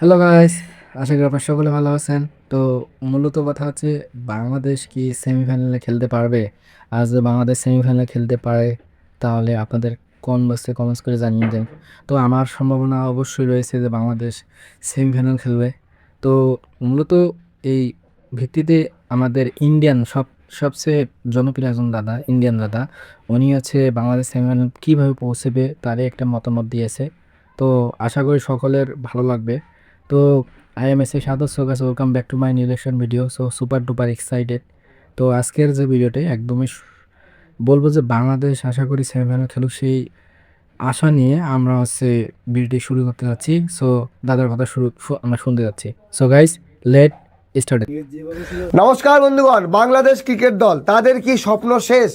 Hello guys আশা করি আপনার সকলে ভালো আছেন। তো মূলত কথা হচ্ছে, বাংলাদেশ কি সেমিফাইনালে খেলতে পারবে? আজ যদি বাংলাদেশ সেমিফাইনালে খেলতে পারে, তাহলে আপনাদের কোন বক্সে কমেন্টস করে জানিয়ে দেন। তো আমার সম্ভাবনা অবশ্যই রয়েছে যে বাংলাদেশ সেমিফাইনাল খেলবে। তো মূলত এই ভিত্তিতে আমাদের ইন্ডিয়ান সব, সবচেয়ে জনপ্রিয় একজন দাদা ইন্ডিয়ান দাদা, উনি হচ্ছে বাংলাদেশ সেমিফাইনাল কীভাবে পৌঁছবে, তারই একটা মতামত দিয়েছে। তো আশা করি সকলের ভালো লাগবে। তো আই এম এস এ সাদর সো গাছ welcome back to my new election video so super duper excited তো আজকের যে ভিডিওটি একদমই বলব যে বাংলাদেশ আশা করি সেমিফাইনাল খেলুক, সেই আশা নিয়ে আমরা হচ্ছে ভিডিওটি শুরু করতে যাচ্ছি। সো দাদার কথা শুরু আমরা শুনতে যাচ্ছি। সো গাইস লেট নমস্কার বন্ধুগণ, বাংলাদেশ ক্রিকেট দল, তাদের কি স্বপ্ন শেষ?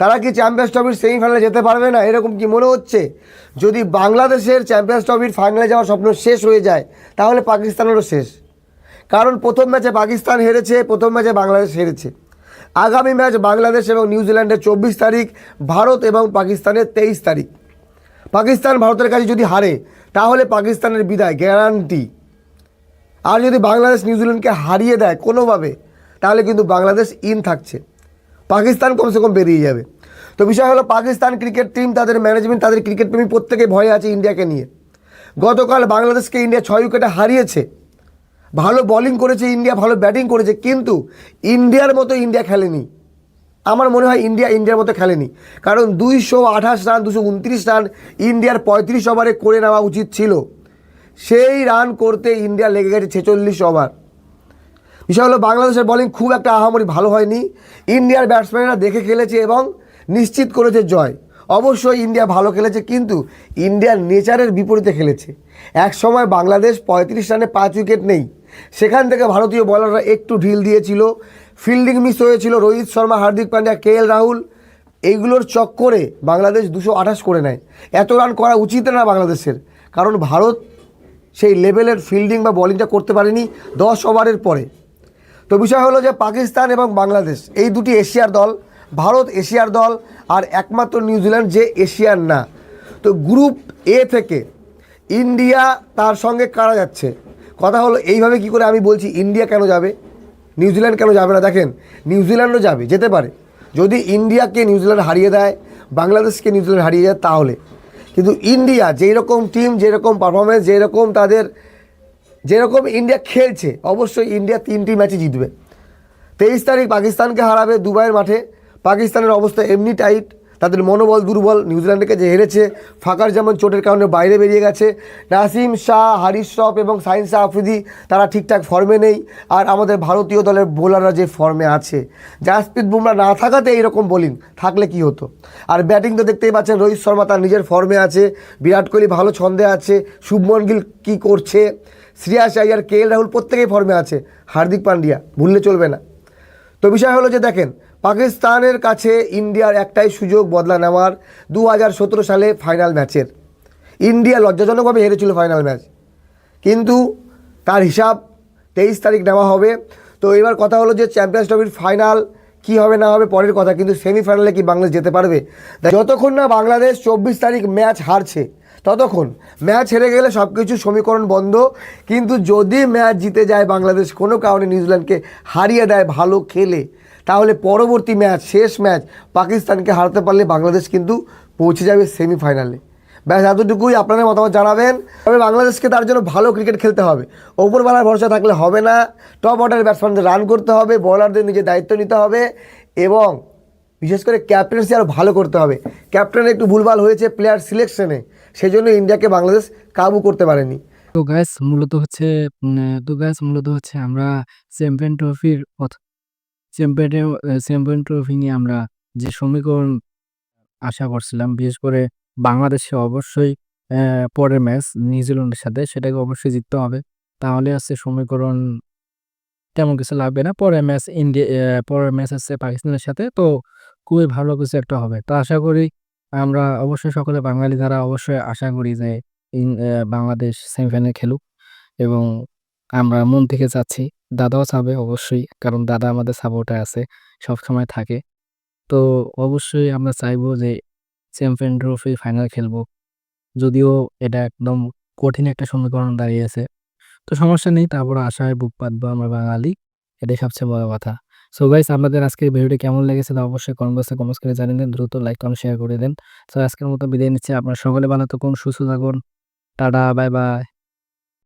তারা কি চ্যাম্পিয়ন্স ট্রফির সেমিফাইনালে যেতে পারবে না? এরকম কি মনে হচ্ছে? যদি বাংলাদেশের চ্যাম্পিয়ন্স ট্রফির ফাইনালে যাওয়ার স্বপ্ন শেষ হয়ে যায়, তাহলে পাকিস্তানেরও শেষ। কারণ প্রথম ম্যাচে পাকিস্তান হেরেছে, প্রথম ম্যাচে বাংলাদেশ হেরেছে। আগামী ম্যাচ বাংলাদেশ এবং নিউজিল্যান্ডের চব্বিশ তারিখ, ভারত এবং পাকিস্তানের তেইশ তারিখ। পাকিস্তান ভারতের কাছে যদি হারে, তাহলে পাকিস্তানের বিদায় গ্যারান্টি আর যদি বাংলাদেশ নিউজিল্যান্ডকে হারিয়ে দেয় কোনোভাবে, তাহলে কিন্তু বাংলাদেশ ইন থাকছে। পাকিস্তান কমসে কম বেরিয়ে যাবে। তো বিষয় হলো পাকিস্তান ক্রিকেট টিম তাদের ম্যানেজমেন্ট তাদের ক্রিকেট প্রেমী প্রত্যেকে ভয়ে আছে ইন্ডিয়াকে নিয়ে। গতকাল বাংলাদেশকে ইন্ডিয়া ছয় উইকেটে হারিয়েছে। ভালো বোলিং করেছে ইন্ডিয়া, ভালো ব্যাটিং করেছে, কিন্তু ইন্ডিয়ার মতো ইন্ডিয়া খেলেনি। আমার মনে হয় ইন্ডিয়া ইন্ডিয়ার মতো খেলেনি। কারণ দুইশো আঠাশ রান, দুশো উনত্রিশ রান ইন্ডিয়ার পঁয়ত্রিশ ওভারে করে নেওয়া উচিত ছিল। সেই রান করতে ইন্ডিয়া লেগে গেছে ছেচল্লিশ ওভার বিষয় হলো বাংলাদেশের বোলিং খুব একটা আহামরি ভালো হয়নি। ইন্ডিয়ার ব্যাটসম্যানরা দেখে খেলেছে এবং নিশ্চিত করেছে জয়। অবশ্যই ইন্ডিয়া ভালো খেলেছে কিন্তু ইন্ডিয়ার নেচারের বিপরীতে খেলেছে। এক সময় বাংলাদেশ পঁয়ত্রিশ রানে পাঁচ উইকেট নেই। সেখান থেকে ভারতীয় বলাররা একটু ঢিল দিয়েছিল। ফিল্ডিং মিস হয়েছিল রোহিত শর্মা, হার্দিক পান্ডিয়া, কে এল রাহুল। এইগুলোর চক্করে বাংলাদেশ দুশো আঠাশ করে নেয়। এত রান করা উচিত না বাংলাদেশের। কারণ ভারত সেই লেভেলের ফিল্ডিং বা বলিংটা করতে পারেনি দশ ওভারের পরে। তো বিষয় হলো যে পাকিস্তান এবং বাংলাদেশ, এই দুটি এশিয়ার দল, ভারত এশিয়ার দল আর একমাত্র নিউজিল্যান্ড যে এশিয়ার না। তো গ্রুপ এ থেকে ইন্ডিয়া তার সঙ্গে কারা যাচ্ছে? কথা হলো এইভাবে কি করে আমি বলছি ইন্ডিয়া কেন যাবে? নিউজিল্যান্ড কেন যাবে না? দেখেন, নিউজিল্যান্ডও যাবে, যেতে পারে। যদি ইন্ডিয়াকে নিউজিল্যান্ড হারিয়ে দেয়, বাংলাদেশকে নিউজিল্যান্ড হারিয়ে যায় তাহলে। কিন্তু ইন্ডিয়া যেই রকম টিম যেরকম পারফরমেন্স যেরকম তাদের যেরকম ইন্ডিয়া খেলছে, অবশ্যই ইন্ডিয়া তিনটি ম্যাচে জিতবে। তেইশ তারিখ পাকিস্তানকে হারাবে দুবাইয়ের মাঠে। পাকিস্তানের অবস্থা এমনি টাইট, তাদের মনোবল দুর্বল, নিউজিল্যান্ডকে যে হেরেছে, ফাঁকার যেমন চোটের কারণে বাইরে বেরিয়ে গেছে। নাসিম শাহ, হারিস শ্রফ এবং সাইন শাহ আফ্রিদি, তারা ঠিকঠাক ফর্মে নেই। আর আমাদের ভারতীয় দলের বোলাররা যে ফর্মে আছে, জাসপ্রীত বুমরা না থাকাতে এইরকম বোলিং থাকলে কি হতো? আর ব্যাটিং তো দেখতেই পাচ্ছেন, রোহিত শর্মা তার নিজের ফর্মে আছে। বিরাট কোহলি ভালো ছন্দে আছে। শুভমন গিল কী করছে? শ্রেয়াস আইয়ার কে এল রাহুল প্রত্যেকেই ফর্মে আছে, হার্দিক পান্ডিয়া, ভুললে চলবে না। তো বিষয় হলো যে দেখেন, পাকিস্তানের কাছে ইন্ডিয়ার একটাই সুযোগ বদলা নেওয়ার দু হাজার সতেরো সালে ফাইনাল ম্যাচের ইন্ডিয়া লজ্জাজনকভাবে হেরেছিল ফাইনাল ম্যাচ কিন্তু তার হিসাব তেইশ তারিখ নেওয়া হবে। তো এবার কথা হলো যে চ্যাম্পিয়ন্স ট্রফির ফাইনাল কি হবে, না হবে, পরের কথা। কিন্তু সেমিফাইনালে কি বাংলাদেশ যেতে পারবে? যতক্ষণ না বাংলাদেশ চব্বিশ তারিখ ম্যাচ হারছে ততক্ষণ ম্যাচ হেরে গেলে সব কিছু সমীকরণ বন্ধ। কিন্তু যদি ম্যাচ জিতে যায় বাংলাদেশ কোনো কারণে নিউজিল্যান্ডকে হারিয়ে দেয় ভালো খেলে, তাহলে পরবর্তী ম্যাচ, শেষ ম্যাচ পাকিস্তানকে হারাতে পারলে বাংলাদেশ কিন্তু পৌঁছে যাবে সেমিফাইনালে। ব্যাস, এতটুকুই আপনাদের মতামত জানাবেন। তবে বাংলাদেশকে তার জন্য ভালো ক্রিকেট খেলতে হবে। ওপরবেলার ভরসা থাকলে হবে না। টপ অর্ডারের ব্যাটসম্যানদের রান করতে হবে বলারদের নিজে দায়িত্ব নিতে হবে এবং বিশেষ করে ক্যাপ্টেন্সি আরও ভালো করতে হবে। ক্যাপ্টেন একটু ভুলভাল হয়েছে প্লেয়ার সিলেকশনে সেই জন্য ইন্ডিয়াকে বাংলাদেশ কাবু করতে পারেনি। তো গ্যাস মূলত হচ্ছে তো গ্যাস মূলত হচ্ছে আমরা চ্যাম্পিয়ন ট্রফির চ্যাম্পিয়ন চ্যাম্পিয়ন ট্রফি নিয়ে আমরা যে সমীকরণ আশা করছিলাম, বিশেষ করে বাংলাদেশে অবশ্যই পরের ম্যাচ নিউজিল্যান্ডের সাথে, সেটাকে অবশ্যই জিততে হবে। তাহলে হচ্ছে সমীকরণ তেমন কিছু লাগবে না, পরের ম্যাচ ইন্ডিয়া পরের ম্যাচ হচ্ছে পাকিস্তানের সাথে, তো খুবই ভালো কিছু একটা হবে। তো আশা করি আমরা অবশ্যই সকলে বাঙালি যারা অবশ্যই আশা করি যে বাংলাদেশ সেমিফাইনাল খেলুক এবং আমরা মন থেকে চাচ্ছি, দাদাও চাবে অবশ্যই, কারণ দাদা আমাদের সাপোর্টে আছে সব সময় থাকে। তো অবশ্যই আমরা চাইব যে চ্যাম্পিয়ন ট্রফি ফাইনাল খেলব। যদিও এটা একদম কঠিন একটা সমীকরণ দাঁড়িয়েছে। তো সমস্যা নেই তারপর আশায় বুক পাতবো আমরা বাঙালি, এটাই সবচেয়ে বড় কথা। সো গাইস আমাদের আজকের ভিডিওটি কেমন লেগেছে তা অবশ্যই কমেন্ট বক্সে কমেন্টস করে জানিয়ে দেন। দ্রুত লাইক কমেন্ট শেয়ার করে দেন। সো আজকের মতো বিদায় নিচ্ছি। আপনারা সকলে ভালো থাকুন, সুস্থ থাকুন। Tata bye bye